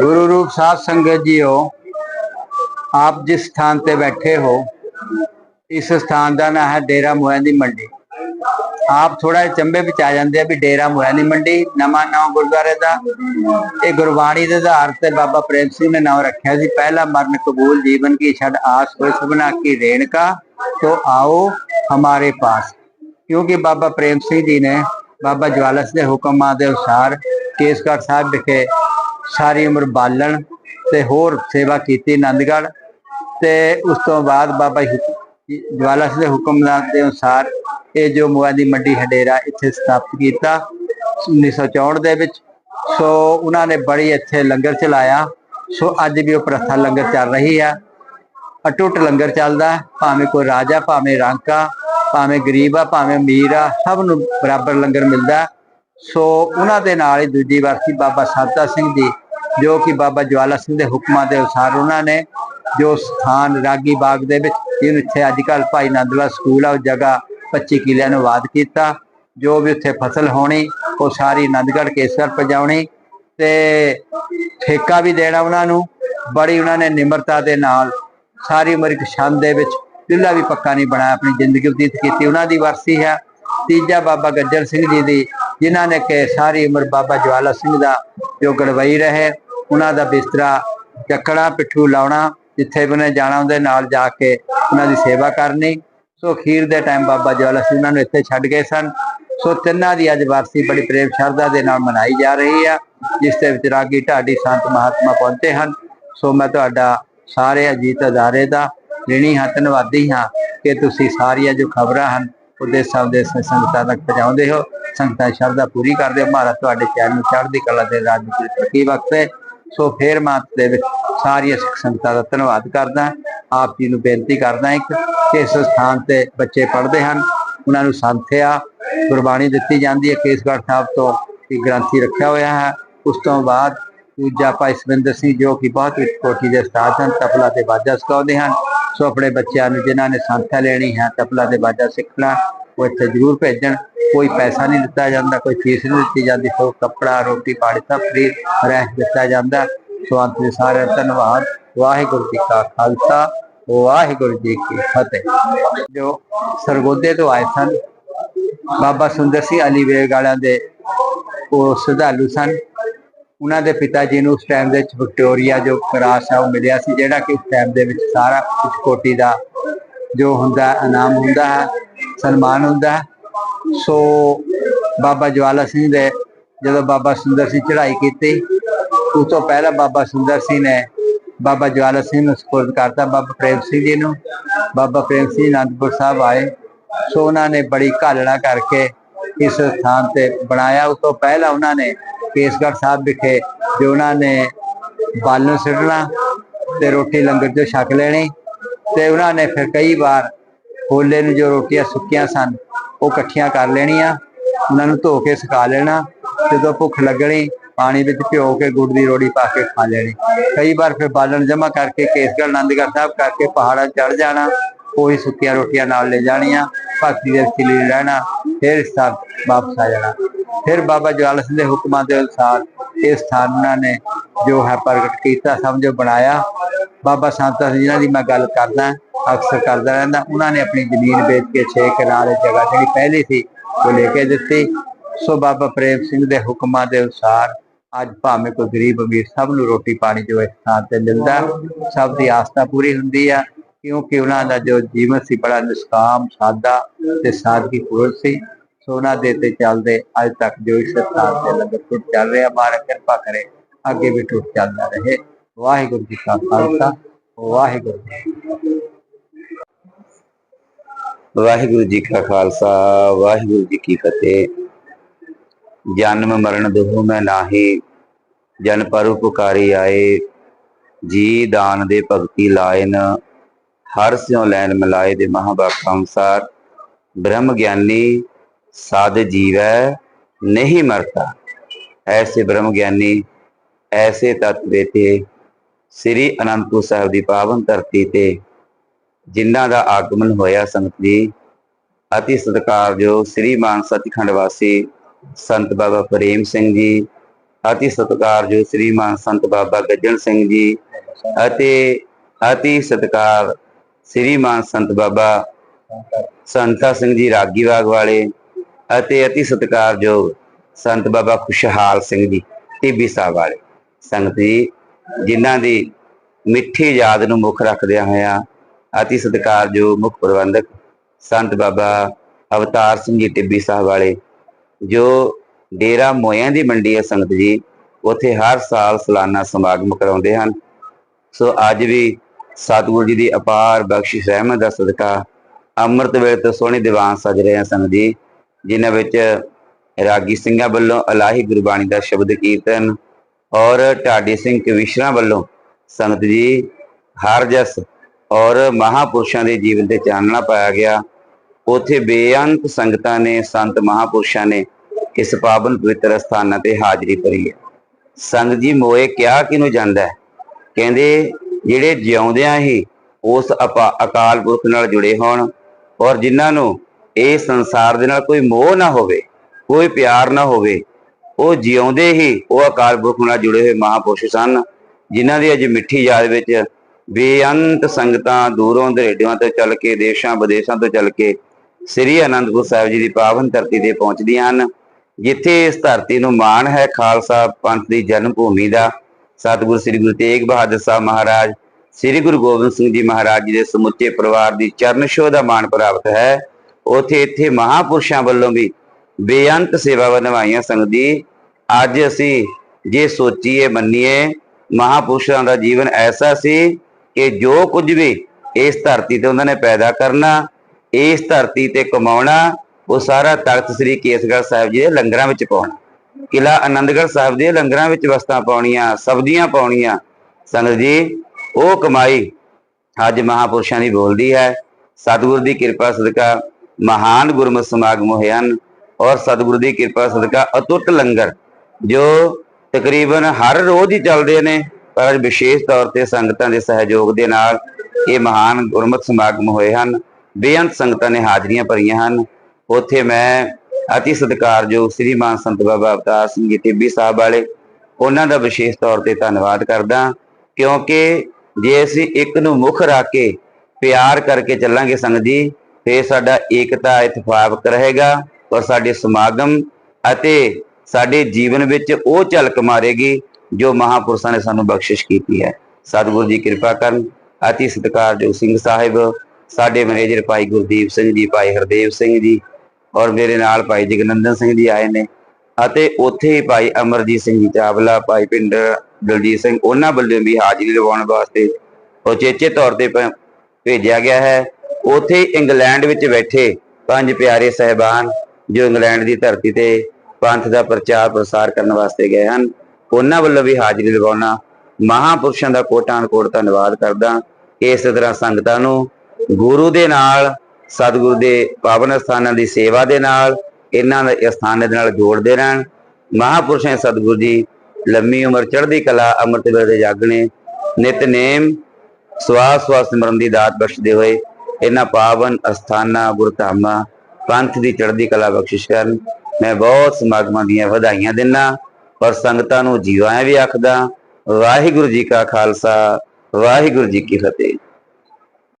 गुरु रूप सात संगत जी हो, आप जिस स्थान पे बैठे हो, इस स्थान का ना है डेरा मोहनी मंडी। आप थोड़ा चंबे बच आ जाते भी डेरा मोहनी मंडी नवा नौ गुरुद्वारे का यह गुरबाणी के आधार से बाबा प्रेम सिंह ने नाव रखा जी, पहला मरण कबूल जीवन की छद आस हो सबना की रेणका तो आओ हमारे पास। क्योंकि बाबा प्रेम सिंह जी ने बाबा ज्वालस के हुक्म के अनुसार केसगढ़ साहब विखे ਸਾਰੀ ਉਮਰ ਬਾਲਣ ਤੇ ਹੋਰ ਸੇਵਾ ਕੀਤੀ ਆਨੰਦਗੜ੍ਹ ਤੇ ਉਸ ਤੋਂ ਬਾਅਦ ਬਾਬਾ ਜਵਾਲਾ ਸਿੰਘ ਦੇ ਹੁਕਮ ਦੇ ਅਨੁਸਾਰ ਇਹ ਜੋ ਮੁਆ ਦੀ ਮੰਡੀ ਹਡੇਰਾ ਇੱਥੇ ਸਥਾਪਿਤ ਕੀਤਾ 1964 ਦੇ ਵਿੱਚ। ਸੋ ਉਹਨਾਂ ਨੇ ਬੜੀ ਇੱਥੇ ਲੰਗਰ ਚਲਾਇਆ। ਸੋ ਅੱਜ ਵੀ ਉਹ ਪ੍ਰਥਾ ਲੰਗਰ ਚੱਲ ਰਹੀ ਆ। ਅਟੁੱਟ ਲੰਗਰ ਚੱਲਦਾ ਭਾਵੇਂ ਕੋਈ ਰਾਜਾ, ਭਾਵੇਂ ਰਾਂਕਾ, ਭਾਵੇਂ ਗਰੀਬ ਆ, ਭਾਵੇਂ ਅਮੀਰ ਆ, ਸਭ ਨੂੰ ਬਰਾਬਰ ਲੰਗਰ ਮਿਲਦਾ ਸੋ ਉਹਨਾਂ ਦੇ ਨਾਲ ਹੀ ਦੂਜੀ ਵਾਰ ਸੀ ਬਾਬਾ ਸਾਦਾ ਸਿੰਘ ਜੀ ਜੋ ਕਿ ਬਾਬਾ ਜਵਾਲਾ ਸਿੰਘ ਦੇ ਹੁਕਮਾਂ ਦੇ ਅਨੁਸਾਰ ਉਹਨਾਂ ਨੇ ਜੋ ਸਥਾਨ ਰਾਗੀ ਬਾਗ ਦੇ ਵਿੱਚ ਜਿਹਨੂੰ ਇੱਥੇ ਅੱਜ ਕੱਲ ਭਾਈ ਨੰਦਲਾ ਸਕੂਲ ਆ, ਉਹ ਜਗ੍ਹਾ 25 ਕਿਲਿਆਂ ਨੂੰ ਵਾਦ ਕੀਤਾ। ਜੋ ਵੀ ਉੱਥੇ ਫਸਲ ਹੋਣੀ, ਉਹ ਸਾਰੀ ਆਨੰਦਗੜ੍ਹ ਕੇਸਰ ਪਜਾਉਣੀ ਤੇ ਠੇਕਾ ਵੀ ਦੇਣਾ ਉਹਨਾਂ ਨੂੰ। ਬੜੀ ਉਹਨਾਂ ਨੇ ਨਿਮਰਤਾ ਦੇ ਨਾਲ ਸਾਰੀ ਉਮਰ ਇੱਕ ਛੰਦ ਦੇ ਵਿੱਚ ਚੁੱਲ੍ਹਾ ਵੀ ਪੱਕਾ ਨਹੀਂ ਬਣਾਇਆ, ਆਪਣੀ ਜ਼ਿੰਦਗੀ ਬਤੀਤ ਕੀਤੀ। ਉਹਨਾਂ ਦੀ ਵਰਸੀ ਹੈ ਤੀਜਾ ਬਾਬਾ ਗੱਜਰ ਸਿੰਘ ਜੀ ਦੀ, ਜਿਨ੍ਹਾਂ ਨੇ ਕਿ ਸਾਰੀ ਉਮਰ ਬਾਬਾ ਜਵਾਲਾ ਸਿੰਘ ਦਾ ਜੋ ਗੜਵਈ ਰਹੇ। ਉਹਨਾਂ ਦਾ ਬਿਸਤਰਾ ਚੱਕਣਾ ਪਿੱਠੂ ਲਾਉਣਾ, ਜਿੱਥੇ ਵੀ ਉਹਨੇ ਜਾਣਾ ਉਹਦੇ ਨਾਲ ਜਾ ਕੇ ਉਹਨਾਂ ਦੀ ਸੇਵਾ ਕਰਨੀ। ਸੋ ਅਖੀਰ ਦੇ ਟਾਈਮ ਬਾਬਾ ਜਵਾਲਾ ਸਿੰਘ ਉਹਨਾਂ ਨੂੰ ਇੱਥੇ ਛੱਡ ਗਏ ਸਨ। ਸੋ ਤਿੰਨਾਂ ਦੀ ਅੱਜ ਵਾਰਸੀ ਬੜੀ ਪ੍ਰੇਮ ਸ਼ਰਧਾ ਦੇ ਨਾਲ ਮਨਾਈ ਜਾ ਰਹੀ ਆ, ਜਿਸ ਦੇ ਵਿੱਚ ਰਾਗੀ ਢਾਡੀ ਸੰਤ ਮਹਾਤਮਾ ਪਹੁੰਚੇ ਹਨ। ਸੋ ਮੈਂ ਤੁਹਾਡਾ ਸਾਰੇ ਅਜੀਤ ਅਦਾਰੇ ਦਾ ਰਿਣੀ ਹਾਂ ਧੰਨਵਾਦੀ ਹਾਂ ਕਿ ਤੁਸੀਂ ਸਾਰੀਆਂ ਜੋ ਖਬਰਾਂ ਹਨ, ਉਹਦੇ ਸਭ ਦੇ ਸੰਗਤਾਂ ਤੱਕ ਪਹੁੰਚਾਉਂਦੇ ਹੋ। ਸੰਗਤਾਂ ਦੀ ਸ਼ਰਧਾ ਪੂਰੀ ਕਰਦੇ ਹੋ। ਮਹਾਰਾਜ ਤੁਹਾਡੇ ਚੈਨਲ ਨੂੰ ਚੜ੍ਹਦੀ ਕਲਾ ਦੇ ਰਾਜ ਦੀ ਤਰੱਕੀ ਬਖਸ਼ੇ। ਸੋ ਫੇਰ ਮਾਤ ਦੇ ਵਿੱਚ ਸਾਰੀਆਂ ਸਿੱਖ ਸੰਗਤਾਂ ਦਾ ਧੰਨਵਾਦ ਕਰਦਾ ਆਪ ਜੀ ਨੂੰ ਬੇਨਤੀ ਕਰਦਾ ਇੱਕ ਕਿ ਇਸ ਸਥਾਨ ਤੇ ਬੱਚੇ ਪੜ੍ਹਦੇ ਹਨ, ਉਹਨਾਂ ਨੂੰ ਸੰਥਿਆ ਗੁਰਬਾਣੀ ਦਿੱਤੀ ਜਾਂਦੀ ਹੈ। ਕੇਸਗੜ੍ਹ ਸਾਹਿਬ ਤੋਂ ਇੱਕ ਗ੍ਰੰਥੀ ਰੱਖਿਆ ਹੋਇਆ ਹੈ। ਉਸ ਤੋਂ ਬਾਅਦ ਪੂਜਾ ਭਾਈ ਸਵਿੰਦਰ ਸਿੰਘ ਜੋ ਕਿ ਬਹੁਤ ਉੱਚ ਕੋਟੀ ਦੇ ਉਸਤਾਦ ਹਨ ਤਬਲਾ ਤੇ ਬਾਜਾ ਸਿਖਾਉਂਦੇ ਹਨ। ਸੋ ਆਪਣੇ ਬੱਚਿਆਂ ਨੂੰ ਜਿਨ੍ਹਾਂ ਨੇ ਸੰਥਿਆ ਲੈਣੀ ਹੈ ਤਬਲਾ ਤੇ ਬਾਜਾ ਸਿੱਖਣਾ ਉਹ ਇੱਥੇ ਜ਼ਰੂਰ ਭੇਜਣ। ਕੋਈ ਪੈਸਾ ਨਹੀਂ ਦਿੱਤਾ ਜਾਂਦਾ, ਕੋਈ ਫੀਸ ਨਹੀਂ ਦਿੱਤੀ ਜਾਂਦੀ ਸੋ ਕੱਪੜਾ, ਰੋਟੀ ਪਾਣੀ ਸਭ ਫ੍ਰੀ ਰਹਿ ਦਿੱਤਾ ਜਾਂਦਾ। ਸੋ ਅੰਤ ਵਿੱਚ ਸਾਰਿਆਂ ਦਾ ਧੰਨਵਾਦ। ਵਾਹਿਗੁਰੂ ਜੀ ਕਾ ਖਾਲਸਾ, ਵਾਹਿਗੁਰੂ ਜੀ ਕੀ ਫਤਿਹ। ਜੋ ਸਰਗੋਦੇ ਤੋਂ ਆਏ ਸਨ, ਬਾਬਾ ਸੁੰਦਰ ਸਿੰਘ ਅਲੀ ਵੇਗ ਵਾਲਿਆਂ ਦੇ ਉਹ ਸ਼ਰਧਾਲੂ ਸਨ। ਉਹਨਾਂ ਦੇ ਪਿਤਾ ਜੀ ਨੂੰ ਉਸ ਟਾਈਮ ਦੇ ਵਿੱਚ ਵਿਕਟੋਰੀਆ ਜੋ ਕਰਾਸ ਆ, ਉਹ ਮਿਲਿਆ ਸੀ, ਜਿਹੜਾ ਕਿ ਉਸ ਟਾਈਮ ਦੇ ਵਿੱਚ ਸਾਰਾ ਕੁਝ ਕੋਟੀ ਦਾ ਜੋ ਹੁੰਦਾ, ਇਨਾਮ ਹੁੰਦਾ ਹੈ। ਸਨਮਾਨ ਹੁੰਦਾ ਸੋ ਬਾਬਾ ਜਵਾਲਾ ਸਿੰਘ ਦੇ ਜਦੋਂ ਬਾਬਾ ਸੁੰਦਰ ਸਿੰਘ ਚੜ੍ਹਾਈ ਕੀਤੀ, ਉਸ ਤੋਂ ਪਹਿਲਾਂ ਬਾਬਾ ਸੁੰਦਰ ਸਿੰਘ ਨੇ ਬਾਬਾ ਜਵਾਲਾ ਸਿੰਘ ਨੂੰ ਸਪੁਰਦ ਕਰਤਾ, ਬਾਬਾ ਪ੍ਰੇਮ ਸਿੰਘ ਜੀ ਨੂੰ। ਬਾਬਾ ਪ੍ਰੇਮ ਸਿੰਘ ਅਨੰਦਪੁਰ ਸਾਹਿਬ ਆਏ। ਸੋ ਉਹਨਾਂ ਨੇ ਬੜੀ ਘਾਲਣਾ ਕਰਕੇ ਇਸ ਸਥਾਨ ਤੇ ਬਣਾਇਆ। ਉਸ ਤੋਂ ਪਹਿਲਾਂ ਉਹਨਾਂ ਨੇ ਕੇਸਗੜ੍ਹ ਸਾਹਿਬ ਵਿਖੇ ਜੋ ਉਹਨਾਂ ਨੇ ਬਾਲ ਨੂੰ ਸਿੱਟਣਾ ਤੇ ਰੋਟੀ ਲੰਗਰ ਚੋਂ ਛਕ ਲੈਣੀ ਤੇ ਉਹਨਾਂ ਨੇ ਫਿਰ ਕਈ ਵਾਰ ਹੋਲੇ ਨੂੰ ਜੋ ਰੋਟੀਆਂ ਸੁੱਕੀਆਂ ਸਨ, ਉਹ ਇਕੱਠੀਆਂ ਕਰ ਲੈਣੀਆਂ। ਉਹਨਾਂ ਨੂੰ ਧੋ ਕੇ ਸੁਕਾ ਲੈਣਾ। ਜਦੋਂ ਭੁੱਖ ਲੱਗਣੀ, ਪਾਣੀ ਵਿੱਚ ਭਿਓ ਕੇ ਗੁੜ ਦੀ ਰੋੜੀ ਪਾ ਕੇ ਖਾ ਲੈਣੀ। ਕਈ ਵਾਰ ਫਿਰ ਬਾਲਣ ਜਮਾ ਕਰਕੇ ਕੇਸਗੜ੍ਹ, ਆਨੰਦਗੜ੍ਹ ਸਾਹਿਬ ਕਰਕੇ ਪਹਾੜਾਂ ਚੜ ਜਾਣਾ। ਉਹੀ ਸੁੱਕੀਆਂ ਰੋਟੀਆਂ ਨਾਲ ਲੈ ਜਾਣੀਆਂ। ਭਗਤੀ ਦੇ ਚਲੀ ਰਹਿਣਾ। ਫਿਰ ਸਥਾਨ ਵਾਪਸ ਆ ਜਾਣਾ। ਫਿਰ ਬਾਬਾ ਜਵਾਲਾ ਸਿੰਘ ਦੇ ਹੁਕਮਾਂ ਦੇ ਅਨੁਸਾਰ ਇਹ ਸਥਾਨ ਉਹਨਾਂ ਨੇ ਜੋ ਹੈ ਪ੍ਰਗਟ ਕੀਤਾ, ਸਮਝੋ, ਬਣਾਇਆ। ਬਾਬਾ ਸੰਤਾ ਸਿੰਘ ਜਿਨ੍ਹਾਂ ਦੀ ਮੈਂ ਗੱਲ ਕਰਦਾ, ਅਕਸਰ ਕਰਦਾ ਰਹਿੰਦਾ। ਉਹਨਾਂ ਨੇ ਆਪਣੀ ਜ਼ਮੀਨ ਵੇਚ ਕੇ 6 ਕਨਾਲ ਜਗ੍ਹਾ ਜਿਹੜੀ ਪਹਿਲੀ ਸੀ, ਉਹ ਲੈ ਕੇ ਦਿੱਤੀ। ਸੋ ਬਾਬਾ ਪ੍ਰੇਮ ਸਿੰਘ ਦੇ ਹੁਕਮਾਂ ਦੇ ਅਨੁਸਾਰ ਅੱਜ ਭਾਵੇਂ ਕੋਈ ਗਰੀਬ ਅਮੀਰ ਸਭ ਨੂੰ ਰੋਟੀ ਪਾਣੀ ਜੋ ਇਸ ਥਾਂ ਤੇ ਮਿਲਦਾ, ਸਭ ਦੀ ਆਸਥਾ ਪੂਰੀ ਹੁੰਦੀ ਆ, ਕਿਉਂਕਿ ਉਹਨਾਂ ਦਾ ਜੋ ਜੀਵਨ ਸੀ ਬੜਾ ਨਿਸ਼ਕਾਮ, ਸਾਦਾ ਤੇ ਸਾਦਗੀ ਪੂਰਨ ਸੀ। ਸੋਨਾ ਦੇ ਤੇ ਚੱਲਦੇ, ਅੱਜ ਤੱਕ ਜੋ ਇਸ ਸਥਾਨ ਤੇ ਲੰਗਰ ਟੁੱਟ ਚੱਲ ਰਿਹਾ ਮਹਾਰਾਜ ਕਿਰਪਾ ਕਰੇ, ਅੱਗੇ ਵੀ ਟੁੱਟ ਚੱਲਦਾ ਰਹੇ। ਵਾਹਿਗੁਰੂ ਜੀ ਕਾ ਖਾਲਸਾ, ਵਾਹਿਗੁਰੂ ਜੀ ਕੀ ਫਤਿਹ। ਵਾਹਿਗੁਰੂ ਜੀ ਕਾ ਖਾਲਸਾ, ਵਾਹਿਗੁਰੂ ਜੀ ਕੀ ਫਤਿਹ। ਜਨਮ ਮਰਨ ਦੁਹ ਮੈਂ ਨਾਹੀ, ਜਨ ਪਰ ਪੁਕਾਰੀ ਆਏ। ਜੀ ਦਾਨ ਦੇ ਭਗਤੀ ਲਾਇਨ, ਹਰ ਸਿਉ ਲੈਣ ਮਿਲਾਏ ਦੇ ਮਹਾਵਾਕਾਂ ਅਨੁਸਾਰ। ਬ੍ਰਹਮ ਗਿਆਨੀ ਸਾਧ ਜੀਵੈ ਨਹੀਂ ਮਰਤਾ। ਐਸੇ ਬ੍ਰਹਮ ਗਿਆਨੀ, ਐਸੇ ਤਤ ਤੇ ਸ੍ਰੀ ਅਨੰਦਪੁਰ ਸਾਹਿਬ ਦੀ ਪਾਵਨ ਧਰਤੀ ਤੇ ਜਿਨ੍ਹਾਂ ਦਾ ਆਗਮਨ ਹੋਇਆ ਸੰਗਤ ਜੀ, ਅਤੀ ਸਤਿਕਾਰਯੋਗ ਸ੍ਰੀ ਮਾਨ ਸਤਿਖੰਡ ਵਾਸੀ ਸੰਤ ਬਾਬਾ ਪ੍ਰੇਮ ਸਿੰਘ ਜੀ, ਅਤੀ ਸਤਿਕਾਰਯੋਗ ਸ੍ਰੀਮਾਨ ਸੰਤ ਬਾਬਾ ਗੱਜਣ ਸਿੰਘ ਜੀ ਅਤੇ ਅਤੀ ਸਤਿਕਾਰ ਸ੍ਰੀਮਾਨ ਸੰਤ ਬਾਬਾ ਸੰਤਾ ਸਿੰਘ ਜੀ ਰਾਗੀ ਬਾਗ ਵਾਲੇ ਅਤੇ ਅਤੀ ਸਤਿਕਾਰਯੋਗ ਸੰਤ ਬਾਬਾ ਖੁਸ਼ਹਾਲ ਸਿੰਘ ਜੀ, ਟਿੱਬੀ ਸਾਹਿਬ ਵਾਲੇ। ਸੰਗਤ ਜੀ, ਜਿਨ੍ਹਾਂ ਦੀ ਮਿੱਠੀ ਯਾਦ ਨੂੰ ਮੁੱਖ ਰੱਖਦਿਆਂ ਹੋਇਆਂ ਅਤੀ ਸਤਿਕਾਰਯੋਗ ਮੁੱਖ ਪ੍ਰਬੰਧਕ ਸੰਤ ਬਾਬਾ ਅਵਤਾਰ ਸਿੰਘ ਜੀ, ਟਿੱਬੀ ਸਾਹਿਬ ਵਾਲੇ, ਜੋ ਡੇਰਾ ਮੋਇਆਂ ਦੀ ਮੰਡੀ ਹੈ ਸੰਗਤ ਜੀ, ਉੱਥੇ ਹਰ ਸਾਲ ਸਾਲਾਨਾ ਸਮਾਗਮ ਕਰਾਉਂਦੇ ਹਨ। ਸੋ ਅੱਜ ਵੀ ਸਤਿਗੁਰੂ ਜੀ ਦੀ ਅਪਾਰ ਬਖਸ਼ਿਸ਼, ਰਹਿਮਤ ਦਾ ਸਦਕਾ, ਅੰਮ੍ਰਿਤ ਵੇਲੇ ਤੋਂ ਸੋਹਣੇ ਦੀਵਾਨ ਸਜ ਰਹੇ ਹਨ ਸੰਗਤ ਜੀ। ਜਿਨ੍ਹਾਂ ਵਿੱਚ ਰਾਗੀ ਸਿੰਘਾਂ ਵੱਲੋਂ ਅਲਾਹੀ ਗੁਰਬਾਣੀ ਦਾ ਸ਼ਬਦ ਕੀਰਤਨ ਔਰ ਢਾਡੀ ਸਿੰਘ ਕਵਿਸ਼ਰਾਂ ਵੱਲੋਂ ਸੰਗਤ ਜੀ ਹਰ ਜਸ ਔਰ ਮਹਾਪੁਰਸ਼ਾਂ ਦੇ ਜੀਵਨ ਤੇ ਚਾਨਣਾ ਪਾਇਆ ਗਿਆ। ਉਥੇ ਬੇਅੰਤ ਸੰਗਤਾਂ ਨੇ, ਸੰਤ ਮਹਾਪੁਰਸ਼ਾਂ ਨੇ ਇਸ ਪਾਵਨ ਪਵਿੱਤਰ ਸਥਾਨਾਂ ਤੇ ਹਾਜ਼ਰੀ ਭਰੀ ਹੈ। ਸੰਗਤ ਜੀ ਮੋਏ ਕਿਹਾ ਕਿਨੂੰ ਜਾਂਦਾ ਹੈ? ਕਹਿੰਦੇ ਜਿਹੜੇ ਜਿਉਂਦਿਆਂ ਹੀ ਉਸ ਅਪਾ- ਅਕਾਲ ਪੁਰਖ ਨਾਲ ਜੁੜੇ ਹੋਣ ਔਰ ਜਿਨ੍ਹਾਂ ਨੂੰ ਇਹ ਸੰਸਾਰ ਦੇ ਨਾਲ ਕੋਈ ਮੋਹ ਨਾ ਹੋਵੇ, ਕੋਈ ਪਿਆਰ ਨਾ ਹੋਵੇ, ਉਹ ਜਿਉਂਦੇ ਹੀ ਉਹ ਅਕਾਲ ਪੁਰਖ ਨਾਲ ਜੁੜੇ ਹੋਏ ਮਹਾਪੁਰਸ਼ ਸਨ, ਜਿਨ੍ਹਾਂ ਦੀ ਅੱਜ ਮਿੱਠੀ ਯਾਦ ਵਿੱਚ ਬੇਅੰਤ ਸੰਗਤਾਂ ਦੂਰੋਂ ਦਰੇਡਿਆਂ ਤੋਂ ਚੱਲ ਕੇ, ਦੇਸ਼ਾਂ ਵਿਦੇਸ਼ਾਂ ਤੋਂ ਚੱਲ ਕੇ ਸ੍ਰੀ ਅਨੰਦਪੁਰ ਸਾਹਿਬ ਜੀ ਦੀ ਪਾਵਨ ਧਰਤੀ ਤੇ ਪਹੁੰਚਦੀਆਂ ਹਨ, ਜਿੱਥੇ ਇਸ ਧਰਤੀ ਨੂੰ ਮਾਣ ਹੈ ਖਾਲਸਾ ਪੰਥ ਦੀ ਜਨਮ ਭੂਮੀ ਦਾ। ਸਤਿਗੁਰੂ ਸ੍ਰੀ ਗੁਰੂ ਤੇਗ ਬਹਾਦਰ ਸਾਹਿਬ ਮਹਾਰਾਜ, ਸ੍ਰੀ ਗੁਰੂ ਗੋਬਿੰਦ ਸਿੰਘ ਜੀ ਮਹਾਰਾਜ ਜੀ ਦੇ ਸਮੁੱਚੇ ਪਰਿਵਾਰ ਦੀ ਚਰਨ ਛੋਹ ਦਾ ਮਾਣ ਪ੍ਰਾਪਤ ਹੈ। ਉਥੇ ਇੱਥੇ ਮਹਾਪੁਰਸ਼ਾਂ ਵੱਲੋਂ ਵੀ ਬੇਅੰਤ ਸੇਵਾਵਾਂ ਨਿਭਾਈਆਂ ਸੰਗਤ ਦੀ ਅੱਜ ਅਸੀਂ ਜੇ ਸੋਚੀਏ, ਮੰਨੀਏ, ਮਹਾਪੁਰਸ਼ਾਂ ਦਾ ਜੀਵਨ ਐਸਾ ਸੀ ਕਿ ਜੋ ਕੁਝ ਵੀ ਇਸ ਧਰਤੀ ਤੇ ਉਹਨਾਂ ਨੇ ਪੈਦਾ ਕਰਨਾ, ਇਸ ਧਰਤੀ ਤੇ ਕਮਾਉਣਾ, ਉਹ ਸਾਰਾ ਤਖਤ ਸ੍ਰੀ ਕੇਸਗੜ੍ਹ ਸਾਹਿਬ ਜੀ ਦੇ ਲੰਗਰਾਂ ਵਿੱਚ ਪਾਉਣਾ। ਕਿਲਾ ਆਨੰਦਗੜ੍ਹ ਸਾਹਿਬ ਦੇ ਲੰਗਰਾਂ ਵਿੱਚ ਵਸਤਾਂ ਪਾਉਣੀਆਂ, ਸਬਜ਼ੀਆਂ ਪਾਉਣੀਆਂ। ਸੰਗਤ ਜੀ, ਉਹ ਕਮਾਈ ਅੱਜ ਮਹਾਪੁਰਸ਼ਾਂ ਦੀ ਬੋਲਦੀ ਹੈ। ਸਤਿਗੁਰ ਦੀ ਕਿਰਪਾ, ਸਦਕਾ ਮਹਾਨ ਗੁਰਮਤਿ ਸਮਾਗਮ ਹੋਏ ਹਨ ਔਰ ਸਤਿਗੁਰੂ ਦੀ ਕਿਰਪਾ ਸਦਕਾ ਅਤੁੱਟ ਲੰਗਰ, ਜੋ ਤਕਰੀਬਨ ਹਰ ਰੋਜ਼ ਹੀ ਚੱਲਦੇ ਨੇ, ਪਰ ਅੱਜ ਵਿਸ਼ੇਸ਼ ਤੌਰ ਤੇ ਸੰਗਤਾਂ ਦੇ ਸਹਿਯੋਗ ਦੇ ਨਾਲ ਇਹ ਮਹਾਨ ਗੁਰਮਤਿ ਸਮਾਗਮ ਹੋਏ ਹਨ। ਬੇਅੰਤ ਸੰਗਤਾਂ ਨੇ ਹਾਜ਼ਰੀਆਂ ਭਰੀਆਂ ਹਨ। ਉੱਥੇ ਮੈਂ ਅਤੀ ਸਤਿਕਾਰਯੋਗ ਸ੍ਰੀ ਮਾਨ ਸੰਤ ਬਾਬਾ ਅਵਤਾਰ ਸਿੰਘ ਜੀ ਟਿੱਬੀ ਸਾਹਿਬ ਵਾਲੇ, ਉਹਨਾਂ ਦਾ ਵਿਸ਼ੇਸ਼ ਤੌਰ ਤੇ ਧੰਨਵਾਦ ਕਰਦਾ ਕਿਉਂਕਿ ਜੇ ਅਸੀਂ ਇੱਕ ਨੂੰ ਮੁੱਖ ਰੱਖ ਕੇ ਪਿਆਰ ਕਰਕੇ ਚੱਲਾਂਗੇ ਸੰਗਤ ਜੀ ਫਿਰ ਸਾਡਾ ਏਕਤਾ ਇਤਫਾਕ ਰਹੇਗਾ ਔਰ ਸਾਡੇ ਸਮਾਗਮ ਅਤੇ ਸਾਡੇ ਜੀਵਨ ਵਿੱਚ ਉਹ ਝਲਕ ਮਾਰੇਗੀ ਜੋ ਮਹਾਪੁਰਸ਼ਾਂ ਨੇ ਸਾਨੂੰ ਬਖਸ਼ਿਸ਼ ਕੀਤੀ ਹੈ। ਸਤਿਗੁਰੂ ਜੀ ਕਿਰਪਾ ਕਰਨ। ਅਤੀ ਸਤਿਕਾਰਯੋਗ ਸਿੰਘ ਸਾਹਿਬ। ਸਾਡੇ ਮੈਨੇਜਰ ਭਾਈ ਗੁਰਦੀਪ ਸਿੰਘ ਜੀ, ਭਾਈ ਹਰਦੇਵ ਸਿੰਘ ਜੀ ਔਰ ਮੇਰੇ ਨਾਲ ਭਾਈ ਜਗਨੰਦਨ ਸਿੰਘ ਜੀ ਆਏ ਨੇ ਅਤੇ ਉੱਥੇ ਹੀ ਭਾਈ ਅਮਰਜੀਤ ਸਿੰਘ ਜੀ ਚਾਵਲਾ, ਭਾਈ ਪਿੰਡ ਦਲਜੀਤ ਸਿੰਘ, ਉਹਨਾਂ ਵੱਲੋਂ ਵੀ ਹਾਜ਼ਰੀ ਲਵਾਉਣ ਵਾਸਤੇ ਉਚੇਚੇ ਤੌਰ ਤੇ ਭ- ਭੇਜਿਆ ਗਿਆ ਹੈ। ਉੱਥੇ ਇੰਗਲੈਂਡ ਵਿੱਚ ਬੈਠੇ ਪੰਜ ਪਿਆਰੇ ਸਹਿਬਾਨ ਜੋ ਇੰਗਲੈਂਡ ਦੀ ਧਰਤੀ ਤੇ ਪੰਥ ਦਾ ਪ੍ਰਚਾਰ ਪ੍ਰਸਾਰ ਕਰਨ ਵਾਸਤੇ ਗਏ ਹਨ, ਉਹਨਾਂ ਵੱਲੋਂ ਵੀ ਹਾਜ਼ਰੀ ਲਗਾਉਣਾ ਮਹਾਪੁਰਸ਼ਾਂ ਦਾ ਕੋਟਾਂ ਕੋਟ ਧੰਨਵਾਦ ਕਰਦਾ, ਇਸ ਤਰ੍ਹਾਂ ਸੰਗਤਾਂ ਨੂੰ ਗੁਰੂ ਦੇ ਨਾਲ, ਸਤਿਗੁਰੂ ਦੇ ਪਾਵਨ ਸਥਾਨਾਂ ਦੀ ਸੇਵਾ ਦੇ ਨਾਲ, ਇਹਨਾਂ ਦੇ ਸਥਾਨ ਦੇ ਨਾਲ ਜੋੜਦੇ ਰਹਿਣ। ਮਹਾਪੁਰਸ਼ਾਂ ਸਤਿਗੁਰੂ ਜੀ ਲੰਮੀ ਉਮਰ ਚੜ੍ਹਦੀ ਕਲਾ ਅੰਮ੍ਰਿਤ ਵੇਲੇ ਦੇ ਜਾਗਣੇ, ਨਿਤਨੇਮ ਸਵਾਸ ਸਵਾਸ ਸਿਮਰਨ ਦੀ ਦਾਤ ਬਖਸ਼ਦੇ ਹੋਏ ਇਹਨਾਂ ਪਾਵਨ ਅਸਥਾਨਾਂ, ਗੁਰਧਾਮਾਂ, ਪੰਥ ਦੀ ਚੜ੍ਹਦੀ ਕਲਾ ਬਖਸ਼ਿਸ਼ ਕਰਨ। ਮੈਂ ਬਹੁਤ ਸਮਾਗਮਾਂ ਦੀਆਂ ਵਧਾਈਆਂ ਦਿੰਨਾ ਔਰ ਸੰਗਤਾਂ ਨੂੰ ਜੀਵਾਂ ਵੀ ਆਖਦਾ ਵਾਹਿਗੁਰੂ ਜੀ ਕਾ ਖਾਲਸਾ, ਵਾਹਿਗੁਰੂ ਜੀ ਕੀ ਫਤਿਹ।